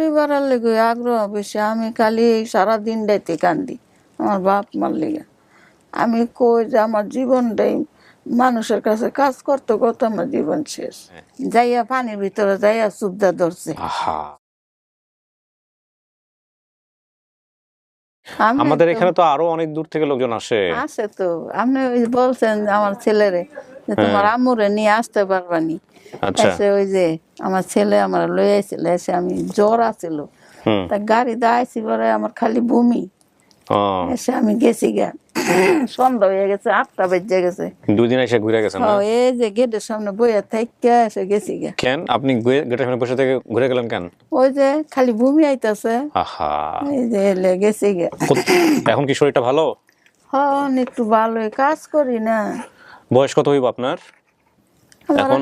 পরিবারের লেগে আগ্রহ বেশি আমি খালি এই সারাদিন দিনটাইতে কান্দি আমার বাপ মার লেগে। আমি কই যে আমার জীবনটাই মানুষের কাছে কাজ করতে করতে আমার জীবন শেষ। যাইয়া পানির ভিতরে যাইয়া সুবিধা ধরছে। আমাদের এখানে তো আরও অনেক দূর থেকে লোকজন আসে। আসে তো। আপনি ওই বলছেন আমার ছেলেরে যে তোমার আম্মুরে নিয়ে আসতে পারবানি। আচ্ছা। এসে ওই যে আমার ছেলে আমার লয়ে আসছিল এসে আমি জ্বর আছিল তা গাড়ি দাঁড়াইছি পরে আমার খালি বমি। এসে আমি গেছি গা সন্ধ্যা হয়ে গেছে আটটা বেজে গেছে। দুই দিন এসে ঘুরে গেছেন না? এই যে গেটের সামনে বইয়া থাইকা এসে গেছি গা। কেন? আপনি গেটের সামনে বসে থেকে ঘুরে গেলেন কেন? ওই যে খালি বমি আইতাছে। আহা। এই যে এলে গেছি গা। এখন কি শরীরটা ভালো? হন একটু ভালোই কাজ করি না। বয়স কত হইব আপনার? এখন?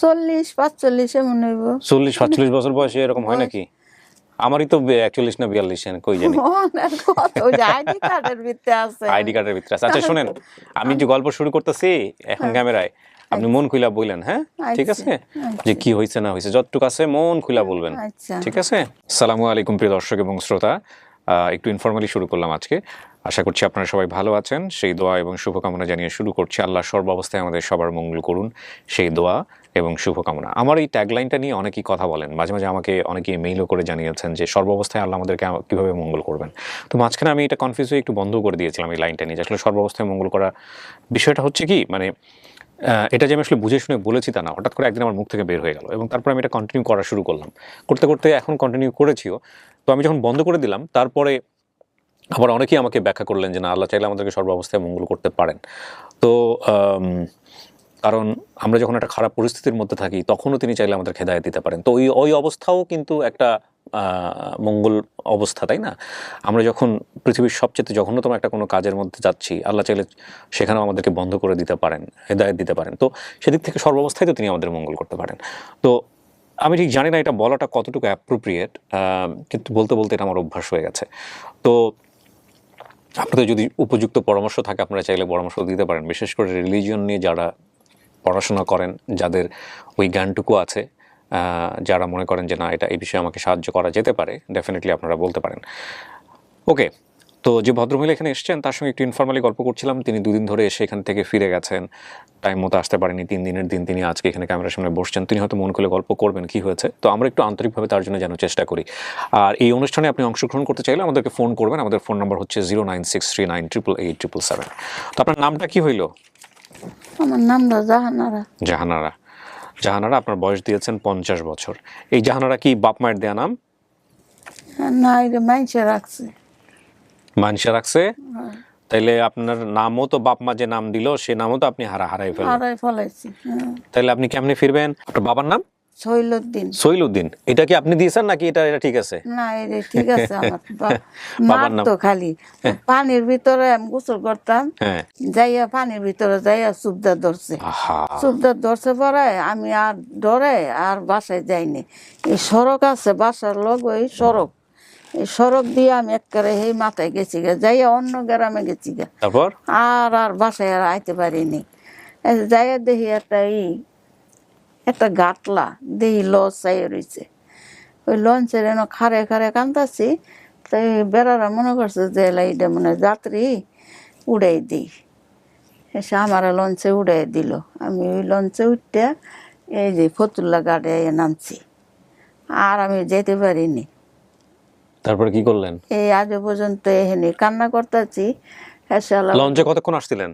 চল্লিশ পাঁচচল্লিশ এমন হইব। চল্লিশ সাতচল্লিশ বছর বয়সে এরকম হয় নাকি? আমারই তো একচল্লিশ না বিয়াল্লিশ কই জানি। কত? আইডি কার্ডের ভিতরে আছে। আইডি কার্ডের ভিতরে আছে। আচ্ছা শোনেন আমি যে গল্প শুরু করতেছি এখন ক্যামেরায় আপনি মন খুলা বললেন হ্যাঁ? ঠিক আছে? যে কি হয়েছে না হয়েছে যতটুকু আছে মন খুলা বলবেন। আচ্ছা। ঠিক আছে? সালামু আলাইকুম প্রিয় দর্শক এবং শ্রোতা। একটু ইনফর্মালি শুরু করলাম আজকে। আশা করছি আপনারা সবাই ভালো আছেন। সেই দোয়া এবং শুভকামনা জানিয়ে শুরু করছি। আল্লাহ সর্ব সর্বাবস্থায় আমাদের সবার মঙ্গল করুন। সেই দোয়া এবং শুভকামনা। আমার এই ট্যাগলাইনটা নিয়ে অনেকেই কথা বলেন। মাঝে মাঝে আমাকে অনেকেই মেইলও করে জানিয়েছেন যে, সর্বাবস্থায় আল্লাহ আমাদেরকে কীভাবে মঙ্গল করবেন। তো মাঝখানে আমি এটা কনফিউজ হয়ে একটু বন্ধ করে দিয়েছিলাম এই লাইনটা নিয়ে আসলে সর্বাবস্থায় মঙ্গল করা বিষয়টা হচ্ছে কি মানে এটা যে আমি আসলে বুঝে শুনে বলেছি তা না। হঠাৎ করে একদিন আমার মুখ থেকে বের হয়ে গেল এবং তারপর আমি এটা কন্টিনিউ করা শুরু করলাম। করতে করতে এখন কন্টিনিউ করেছিও। তো আমি যখন বন্ধ করে দিলাম, তারপরে আবার অনেকেই আমাকে ব্যাখ্যা করলেন যে, না, আল্লাহ চাইলে আমাদেরকে সর্বাবস্থায় মঙ্গল করতে পারেন। তো কারণ আমরা যখন একটা খারাপ পরিস্থিতির মধ্যে থাকি, তখনও তিনি চাইলে আমাদের খেদায় দিতে পারেন। তো ওই ওই অবস্থাও কিন্তু একটা মঙ্গল অবস্থা, তাই না? আমরা যখন পৃথিবীর সবচেয়ে জঘন্যতম একটা কোনো কাজের মধ্যে যাচ্ছি, আল্লাহ চাইলে সেখানেও আমাদেরকে বন্ধ করে দিতে পারেন, হেদায়ত দিতে পারেন। তো সেদিক থেকে সর্বাবস্থায় তো তিনি আমাদের মঙ্গল করতে পারেন। তো আমি ঠিক জানি না এটা বলাটা কতটুকু অ্যাপ্রোপ্রিয়েট কিন্তু বলতে বলতে এটা আমার অভ্যাস হয়ে গেছে। তো আপনাদের যদি উপযুক্ত পরামর্শ থাকে, আপনারা চাইলে পরামর্শ দিতে পারেন। বিশেষ করে রিলিজিয়ন নিয়ে যারা পড়াশোনা করেন, যাদের ওই জ্ঞানটুকু আছে যারা মনে করেন যে না, এটা এই বিষয়ে আমাকে সাহায্য করা যেতে পারে ডেফিনেটলি আপনারা বলতে পারেন। ওকে তো যে ভদ্রমহিলা এখানে এসেছেন, তার সঙ্গে একটু ইনফর্মালি গল্প করছিলাম। তিনি দুদিন ধরে এসে এখান থেকে ফিরে গেছেন। টাইম মতো আসতে পারেনি, তিন দিনের দিন তিনি আজকে এখানে ক্যামেরার সামনে বসছেন। তিনি হয়তো মন খুলে গল্প করবেন কি হয়েছে। তো আমরা একটু আন্তরিকভাবে তার জন্য জানার চেষ্টা করি। আর এই অনুষ্ঠানে আপনি অংশগ্রহণ করতে চাইলে আমাদেরকে ফোন করবেন। আমাদের ফোন নাম্বার হচ্ছে zero nine six three nine triple eight triple seven তো আপনার নামটা কি হইল? আমার নামটা জাহানারা। জাহানারা। জাহানারা আপনার বয়স দিয়েছেন পঞ্চাশ বছর। এই জাহানারা কি বাপ মায়ের দেয়া নাম? না এটা মাইনসে রাখছে। মাইনসে রাখছে? তাইলে আপনার নামও তো বাপ মা যে নাম দিল সে নামও তো আপনি হারা হারাই ফেলেন হারাই ফলাইছি হ্যাঁ। তাইলে আপনি কেমনে ফিরবেন? আপনার বাবার নাম? এটা কি আপনি দিয়েছেন নাকি এটা এটা ঠিক আছে? না এটা ঠিক আছে আমার বা- বাবার নাম? মারতো খালি। পানির ভিতরে আমি গোসল করতাম। হ্যাঁ। যাইয়া পানির ভিতরে যাইয়া সুবদা ধরছে। সুবদা ধরছে পরে আমি আর ডরে আর বাসায় যাইনি। এই সড়ক আছে বাসার লগ ওই সড়ক। এই সড়ক দিয়ে আমি একবারে এই মাথায় গেছি গে যাইয়া অন্য গ্রামে গেছি গে। তারপর? আর আর বাসায় আর আইতে পারিনি। যাইয়া দেখি একটা ই একটা গাটলা দেখি লঞ্চ চাই রয়েছে ওই লঞ্চের এনে খারে খারে কান্দাছি তাই বেড়ারা মনে করছে যে এইটা মানে যাত্রী উড়াই দিই। এসে আমার লঞ্চে উড়াই দিল। আমি ওই লঞ্চে উঠতে এই যে ফতুল্লা গাড়ে নামছি। আর আমি যেতে পারিনি। তারপরে কি করলেন? এই আজও পর্যন্ত এখানে কান্না করতেছি। লঞ্চে কতক্ষণ আসছিলেন?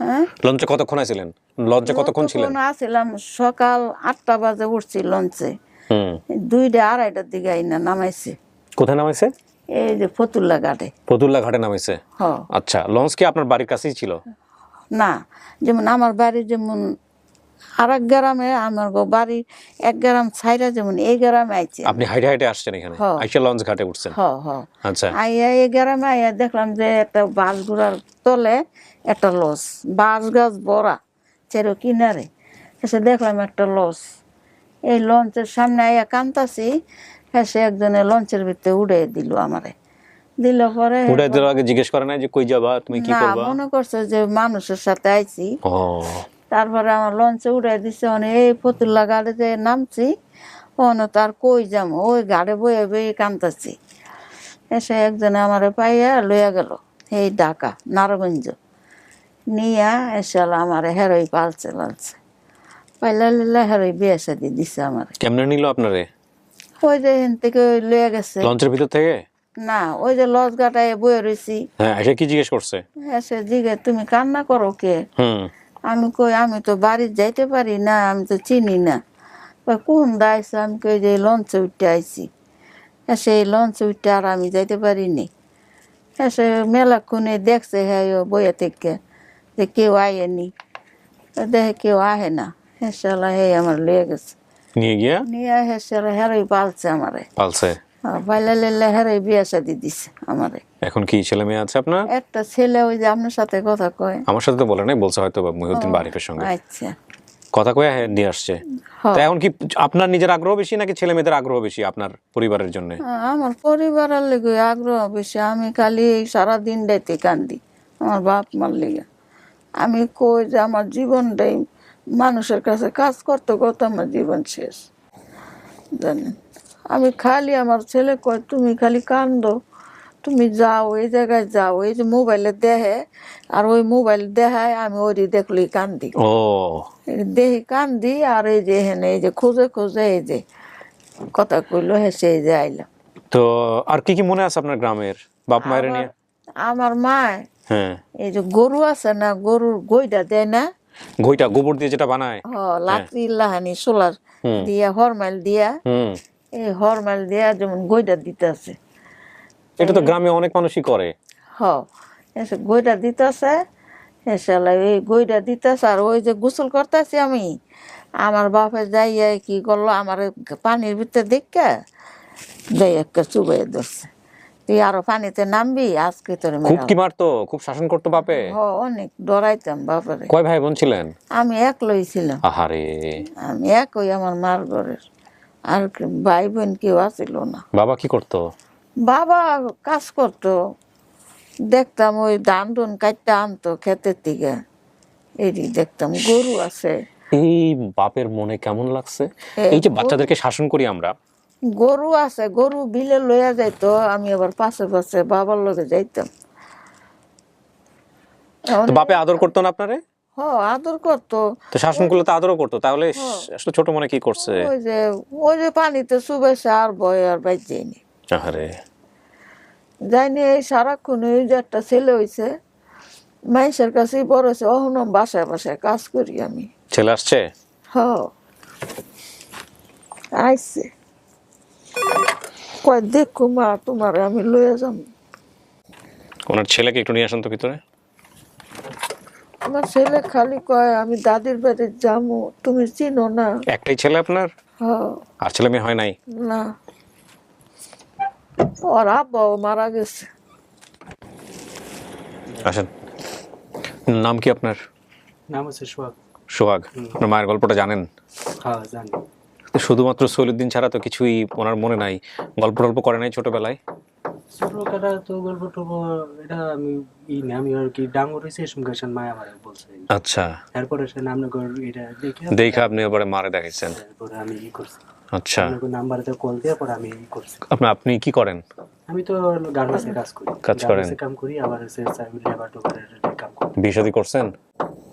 হ্যাঁ? লঞ্চে কতক্ষণ আসছিলেন লঞ্চে কতক্ষণ ছিলেন? আসছিলাম সকাল আটটা বাজে উঠছি লঞ্চে। হুম। দুইটা আড়াইটার দিকে আইনা নামাইছে। কোথায় নামাইছে? এই যে ফতুল্লা ঘাটে। ফতুল্লা ঘাটে নামাইছে? আচ্ছা লঞ্চ কি আপনার বাড়ির কাছেই ছিল? না যেমন আমার বাড়ি যেমন আর এক গ্রামে আমার গো বাড়ি এক গ্রাম ছাইরা যেমন এই গ্রামে আইছে। আপনি হাইটে হাইটে আসছেন এখানে? হ্যাঁ। আইসা লঞ্চ ঘাটে উঠছেন? হ হ। আচ্ছা। আইয়া এই গ্রামে আইয়া দেখলাম যে একটা বাঁশ গুড়ার তলে একটা লস বাঁশ গাছ বড়া চেরো কিনারে। এসে দেখলাম একটা লস এই লঞ্চের সামনে আইয়া কান্তাছি এসে একজনে লঞ্চের ভিতরে উড়ে দিল আমারে। দিল পরে দেওয়ার আগে জিজ্ঞেস করে না যে কই যাবা তুমি কি করবা? মনে করছে যে মানুষের সাথে আইছি। তারপরে আমার লঞ্চে উড়ে দিছে অনেক এই ফতুল্লা গাড়িতে নামছি কোনো তার কই যাম ওই গাড়ি বয়ে বয়ে কান্তাছি। এসে একজনে আমারে পাইয়া লইয়া গেল এই ঢাকা নারায়ণগঞ্জ নিয়া এসে আমারে হেরোই পালছে লালছে। পাইলা লিলা হেরোই বিয়ে সাদি দিছে আমারে। কেমনে নিল আপনারে? ওই যে এখান থেকে লইয়া গেছে। লঞ্চের ভিতর থেকে? না ওই যে লজ গাটায় বয়ে রয়েছি হ্যাঁ এসে কি জিজ্ঞেস করছে? এসে জিগে তুমি কান্না করো কে? হুম। আমি কই আমি তো বাড়ি যাইতে পারি না আমি তো চিনি না। কোন দাইছে আমি কই যে লঞ্চে উঠতে আইছি। এসে এই লঞ্চে উঠতে আর আমি যাইতে পারিনি। এসে মেলাক্ষণে দেখছে হ্যাঁ বইয়া থেকে। যে কেউ আয়েনি দেখে কেউ আহে না হেসালা হে আমার লেগে গেছে নিয়ে গিয়া নিয়ে হেসালা হেরোই পালছে আমারে পালছে পাইলা লেলে হেরোই বিয়া শাদি দিছে আমারে এখন কি ছেলে মেয়ে আছে আপনার একটা ছেলে ওই যে আপনার সাথে কথা কয় আমার সাথে তো বলে নাই বলছে হয়তো বা মহিউদ্দিন বারিফের সঙ্গে আচ্ছা কথা কয়ে নিয়ে আসছে। তা এখন কি আপনার নিজের আগ্রহ বেশি নাকি ছেলে মেয়েদের আগ্রহ বেশি আপনার পরিবারের জন্য আমার পরিবারের লেগে আগ্রহ বেশি আমি খালি সারাদিন ডাইতে কান্দি আমার বাপ মার লেগে আমি কই যে আমার জীবনটাই মানুষের কাছে কাজ করতে করতে আমার জীবন শেষ। জানেন আমি খালি আমার ছেলে কয় তুমি খালি কান্দো। তুমি যাও এই জায়গায় যাও। এই যে মোবাইলে দেখে আর ওই মোবাইল দেখায় আমি ওই দেখলি কান্দি। দেহি কান্দি আর এই যে হেনে এই যে খুঁজে খুঁজে এই যে কথা কইলো হেসে এই যে আইলাম। তো আর কি কি মনে আছে আপনার গ্রামের বাপ মায়ের নিয়ে? আমার মায় হ্যাঁ। এই যে গরু আছে না গরুর গইটা দেয় না। ঘইটা গোবর দিয়ে যেটা বানায়। হ লাকড়ি লাহানি সোলার দিয়া হরমাইল দিয়া। এই হরমাইল দিয়া যেমন গইটা দিতেছে এটা তো গ্রামে অনেক মানুষই করে। হ এসে গইটা দিতেছে এসে এই গইটা দিতেছে আর ওই যে গোসল করতেছি আমি। আমার বাপে যাইয়া কি করল আমার পানির ভিতরে দেখা যাই একটা চুবাই ধরছে তুই আরও পানিতে নামবি আজকে তোর খুব কি মারতো? খুব শাসন করতো বাপে? অনেক ডরাইতাম বাপরে। কয় ভাই বোন ছিলেন? আমি একলই ছিলাম। আহারে। আমি একই আমার মার ঘরের। আর ভাই বোন কেউ আসিল না। বাবা কি করতো? বাবা কাজ করতো। দেখতাম ওই ধান ডুন কাটতে আনতো ক্ষেতের দিকে। এটি দেখতাম গরু আছে। এই বাপের মনে কেমন লাগছে? এই যে বাচ্চাদেরকে শাসন করি আমরা গরু আছে গরু বিলে লইয়া যাইতো আমি আবার পাশে পাশে বাবার লগে যাইতাম। বাপে আদর করতো না আপনারে? হ আদর করতো। তো শাসন করলে তো আদরও করতো তাহলে আসলে ছোট মনে কি করছে? ওই যে ওই যে পানিতে চুবেছে আর বয় আর বাইর যায়নি আহারে। যাইনি এই সারাক্ষণ এই যে একটা ছেলে হয়েছে মানুষের কাছেই বড় হয়েছে অহনো বাসায় বাসায় কাজ করি আমি। ছেলে আসছে? হ। আইসে কয় দেখো মা তোমার আমি লইয়া যাম। ওনার ছেলেকে একটু নিয়ে আসেন তো ভিতরে। আমার ছেলে খালি কয় আমি দাদির বাড়ি যাব তুমি চিনো না। একটাই ছেলে আপনার? হ আর ছেলে মেয়ে হয় নাই? না। ওর আব্বাও মারা গেছে। আসেন। নাম কি আপনার? নাম হচ্ছে সোহাগ। সোহাগ। আপনার মায়ের গল্পটা জানেন? হ্যাঁ জানি। শুধুমাত্র সৈলুদ্দিন ছাড়া তো কিছুই ওনার মনে নাই। গল্প টল্প করে নাই ছোটবেলায়? ছোটখাটা তো গল্প টল্প এটা আমি ই না আমি আর কি হয়েছে এসম গেছেন মায়া মারা বলছে। আচ্ছা। তারপরে সে এটা দেখে দেখে আপনি এবারে মারে দেখাইছেন। তারপরে আমি ই করছি। আচ্ছা। নাম্বারে কল দিয়ে পরে আমি ই করছি। আপনার আপনি কি করেন? আমি তো গার্মেন্টসে কাজ করি। কাজ করেন? কাম করি আবার হচ্ছে লেবার টোবারের কাম করি। বিয়ে শাদী করছেন?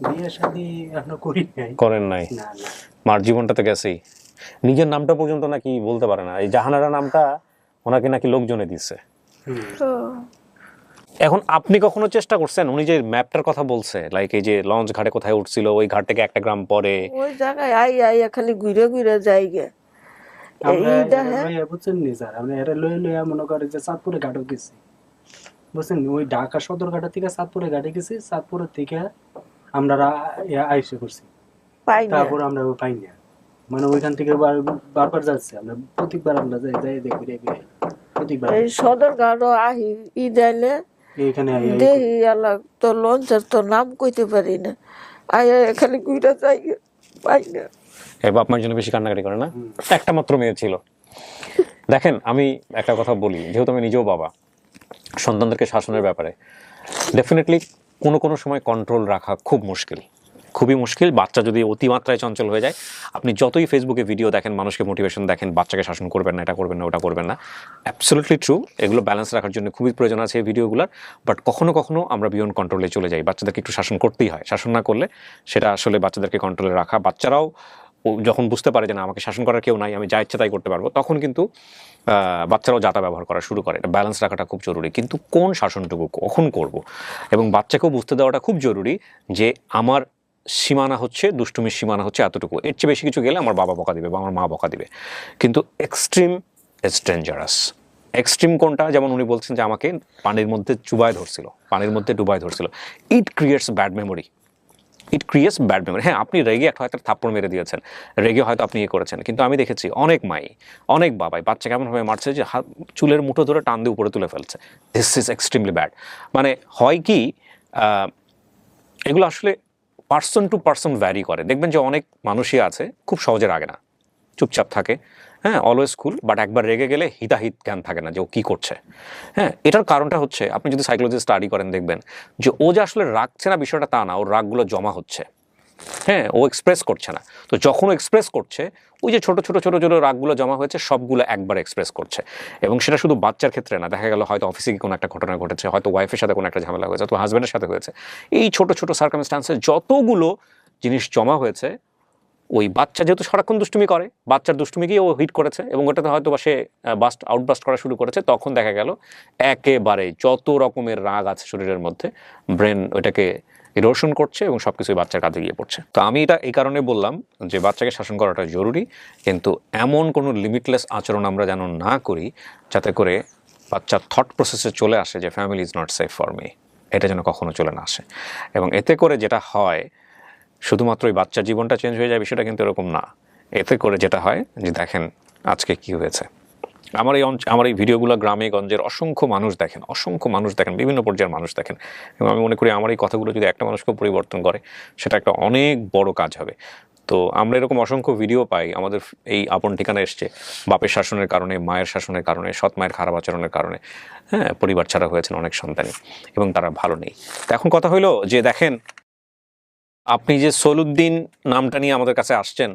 বিয়ে শাদি এখনও করি নাই। করেন নাই? না না। মার জীবনটা তো গেছেই। নিজের নামটা পর্যন্ত নাকি বলতে পারে না। এই জাহানারা নামটা ওনাকে নাকি লোকজনে দিচ্ছে এখন আপনি কখনো চেষ্টা করছেন? উনি যে ম্যাপটার কথা বলছে লাইক এই যে লঞ্চ ঘাটে কোথায় উঠছিল ওই ঘাট থেকে একটা গ্রাম পরে। ওই জায়গায় আই আইয়া খালি ঘুরে ঘুরে যাই গে আমরা এই এরা বুঝছেন নি স্যার? আমরা এরা লয়ে লইয়া মনে করে যে চাঁদপুরে ঘাটও গেছি। বুঝছেন ওই ঢাকা সদর ঘাটা থেকে চাঁদপুরে ঘাটে গেছি চাঁদপুরের থেকে আমরা আইসে করছি। পাই না তারপর আমরা পাই না মানে ওইখান থেকে বার- বারবার যাচ্ছি। আমরা প্রত্যেকবার আমরা যাই যাই দেখি দেখি প্রত্যেকবার এই সদর গাড়ো আহি ই যাইলে এইখানে আই- আই- দেহি আলা তো লঞ্চের তো নাম কইতে পারি না। আয়া খালি ঘুরে যাই পাই না। এর বাপ মায়ের জন্য বেশি কান্নাকাটি করে না? একটা মাত্র মেয়ে ছিল। দেখেন আমি একটা কথা বলি যেহেতু আমি নিজেও বাবা সন্তানদেরকে শাসনের ব্যাপারে। ডেফিনেটলি কোনো কোনো সময় কন্ট্রোল রাখা খুব মুশকিল। খুবই মুশকিল, বাচ্চা যদি অতিমাত্রায় চঞ্চল হয়ে যায়, আপনি যতই ফেসবুকে ভিডিও দেখেন, মানুষকে মোটিভেশন দেখেন, বাচ্চাকে শাসন করবেন না, এটা করবেন না, ওটা করবেন না। অ্যাবসোলুটলি ট্রু এগুলো ব্যালেন্স রাখার জন্য খুবই প্রয়োজন আছে এই ভিডিওগুলোর বাট কখনো কখনো আমরা বিয়ন্ড কন্ট্রোলে চলে যাই। বাচ্চাদেরকে একটু শাসন করতেই হয়। শাসন না করলে সেটা আসলে বাচ্চাদেরকে কন্ট্রোলে রাখা, বাচ্চারাও যখন বুঝতে পারে যে না, আমাকে শাসন করার কেউ নাই, আমি যা ইচ্ছে তাই করতে পারব, তখন কিন্তু বাচ্চারাও যাতা ব্যবহার করা শুরু করে। এটা ব্যালেন্স রাখাটা খুব জরুরি। কিন্তু কোন শাসনটুকু কখন করব? এবং বাচ্চাকেও বুঝতে দেওয়াটা খুব জরুরি যে, আমার সীমানা হচ্ছে, দুষ্টুমির সীমানা হচ্ছে এতটুকু। এর চেয়ে বেশি কিছু গেলে আমার বাবা বকা দিবে বা আমার মা বকা দিবে। কিন্তু এক্সট্রিম ইজ ডেঞ্জারাস এক্সট্রিম কোনটা? যেমন উনি বলছেন যে আমাকে পানির মধ্যে চুবায় ধরছিল। পানির মধ্যে ডুবায় ধরছিল। It creates bad memory it creates bad memory হ্যাঁ আপনি রেগে একটা হয়তো থাপ্পড় মেরে দিয়েছেন। রেগে হয়তো আপনি ইয়ে করেছেন। কিন্তু আমি দেখেছি অনেক মাই, অনেক বাবাই, বাচ্চা কেমনভাবে মারছে যে হাত, চুলের মুঠো ধরে টান দিয়ে উপরে তুলে ফেলছে। দিস ইজ এক্সট্রিমলি ব্যাড মানে হয় কি এগুলো আসলে পার্সন টু পার্সন ভ্যারি করে। দেখবেন যে অনেক মানুষই আছে, খুব সহজে রাগে না, চুপচাপ থাকে। হ্যাঁ অলওয়েজ কুল বাট একবার রেগে গেলে হিতাহিত জ্ঞান থাকে না যে ও কী করছে। হ্যাঁ এটার কারণটা হচ্ছে, আপনি যদি সাইকোলজি স্টাডি করেন দেখবেন যে ও যে আসলে রাগছে না বিষয়টা তা না, ওর রাগগুলো জমা হচ্ছে। হ্যাঁ ও এক্সপ্রেস করছে না। তো যখন এক্সপ্রেস করছে, ওই যে ছোট ছোট ছোট ছোট রাগগুলো জমা হয়েছে, সবগুলো একবার এক্সপ্রেস করছে। এবং সেটা শুধু বাচ্চার ক্ষেত্রে না, দেখা গেল হয়তো অফিসে কোনো একটা ঘটনা ঘটেছে, হয়তো ওয়াইফের সাথে কোনো একটা ঝামেলা হয়েছে তো হাজব্যান্ডের সাথে হয়েছে। এই ছোট ছোট সার্কামস্টান্সে যতগুলো জিনিস জমা হয়েছে, ওই বাচ্চা যেহেতু সারাক্ষণ দুষ্টুমি করে, বাচ্চার দুষ্টুমিকেই ও হিট করেছে, এবং ওটাতে হয়তো বা সে বাস্ট আউটবাস্ট করা শুরু করেছে, তখন দেখা গেল একেবারে যত রকমের রাগ আছে শরীরের মধ্যে ব্রেন ওইটাকে ইরোশন করছে এবং সব কিছুই বাচ্চার কাজে গিয়ে পড়ছে। তো আমি এটা এই কারণে বললাম যে বাচ্চাকে শাসন করাটা জরুরি, কিন্তু এমন কোনো লিমিটলেস আচরণ আমরা যেন না করি যাতে করে বাচ্চার থট প্রসেসে চলে আসে যে family is not safe for me এটা যেন কখনো চলে না আসে। এবং এতে করে যেটা হয়, শুধুমাত্র ওই বাচ্চার জীবনটা চেঞ্জ হয়ে যায় বিষয়টা কিন্তু এরকম না। এতে করে যেটা হয় যে দেখেন আজকে কি হয়েছে। আমার এই আমার এই ভিডিওগুলো গ্রামে, গঞ্জের অসংখ্য মানুষ দেখেন, অসংখ্য মানুষ দেখেন, বিভিন্ন পর্যায়ের মানুষ দেখেন। এবং আমি মনে করি আমার এই কথাগুলো যদি একটা মানুষকেও পরিবর্তন করে, সেটা একটা অনেক বড় কাজ হবে। তো আমরা এরকম অসংখ্য ভিডিও পাই, আমাদের এই আপন ঠিকানা এসছে, বাপের শাসনের কারণে, মায়ের শাসনের কারণে, সৎ মায়ের খারাপ আচরণের কারণে। হ্যাঁ পরিবার ছাড়া হয়েছেন অনেক সন্তানই, এবং তারা ভালো নেই। তো এখন কথা হলো যে, দেখেন, আপনি যে সলুদ্দিন নামটা নিয়ে আমাদের কাছে আসছেন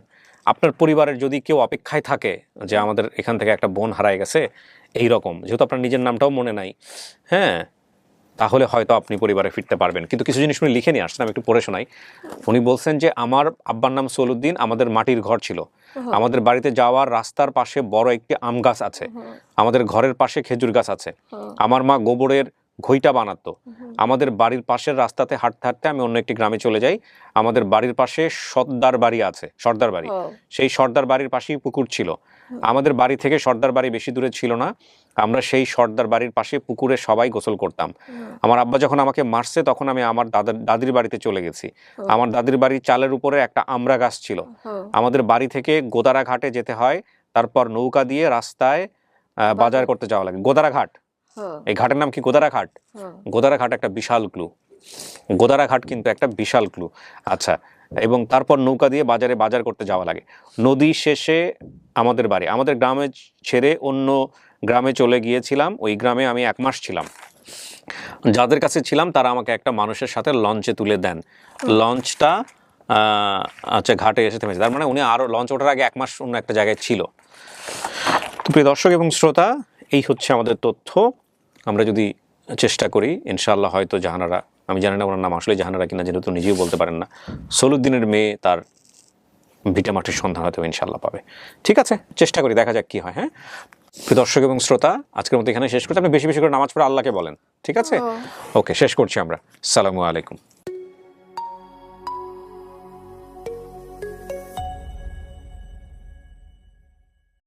আপনার পরিবারের যদি কেউ অপেক্ষায় থাকে যে আমাদের এখান থেকে একটা বোন হারায় গেছে এই রকম যেহেতু আপনার নিজের নামটাও মনে নাই হ্যাঁ তাহলে হয়তো আপনি পরিবারে ফিরতে পারবেন। কিন্তু কিছু জিনিস উনি লিখে নিয়ে আসছেন আমি একটু পড়ে শোনাই। উনি বলছেন যে আমার আব্বার নাম সলুদ্দিন আমাদের মাটির ঘর ছিল। আমাদের বাড়িতে যাওয়ার রাস্তার পাশে বড় একটি আম গাছ আছে। আমাদের ঘরের পাশে খেজুর গাছ আছে। আমার মা গোবরের ঘইটা বানাতো। আমাদের বাড়ির পাশের রাস্তাতে হাঁটতে হাঁটতে আমি অন্য একটি গ্রামে চলে যাই। আমাদের বাড়ির পাশে সর্দার বাড়ি আছে সর্দার বাড়ি। সেই সর্দার বাড়ির পাশেই পুকুর ছিল। আমাদের বাড়ি থেকে সর্দার বাড়ি বেশি দূরে ছিল না। আমরা সেই সর্দার বাড়ির পাশে পুকুরে সবাই গোসল করতাম। আমার আব্বা যখন আমাকে মারছে তখন আমি আমার দাদার দাদির বাড়িতে চলে গেছি। আমার দাদির বাড়ির চালের উপরে একটা আমড়া গাছ ছিল। আমাদের বাড়ি থেকে গোদারা ঘাটে যেতে হয়। তারপর নৌকা দিয়ে রাস্তায় বাজার করতে যাওয়া লাগে। গোদারা ঘাট। এই ঘাটের নাম কি গোদারা ঘাট গোদারা ঘাট একটা বিশাল ক্লু গোদারা ঘাট কিন্তু একটা বিশাল ক্লু আচ্ছা এবং তারপর নৌকা দিয়ে বাজারে বাজার করতে যাওয়া লাগে। নদী শেষে আমাদের বাড়ি। আমাদের গ্রামে ছেড়ে অন্য গ্রামে চলে গিয়েছিলাম। ওই গ্রামে আমি এক মাস ছিলাম। যাদের কাছে ছিলাম তারা আমাকে একটা মানুষের সাথে লঞ্চে তুলে দেন। লঞ্চটা আচ্ছা ঘাটে এসে থেমেছে। তার মানে উনি আরও লঞ্চ ওঠার আগে এক মাস অন্য একটা জায়গায় ছিল। প্রিয় দর্শক এবং শ্রোতা এই হচ্ছে আমাদের তথ্য। আমরা যদি চেষ্টা করি ইনশাআল্লাহ হয়তো জাহানারা আমি জানি না ওনার নাম আসলে জাহানারা কিনা যেহেতু নিজেও বলতে পারেন না সলুদ্দিনের মেয়ে তার ভিটা মাটির সন্ধান হয়তো ইনশাল্লাহ পাবে। ঠিক আছে চেষ্টা করি দেখা যাক কি হয় হ্যাঁ? দর্শক এবং শ্রোতা আজকের মতো এখানে শেষ করছি। আপনি বেশি বেশি করে নামাজ পড়ে আল্লাহকে বলেন ঠিক আছে? ওকে শেষ করছি আমরা। সালামু আলাইকুম।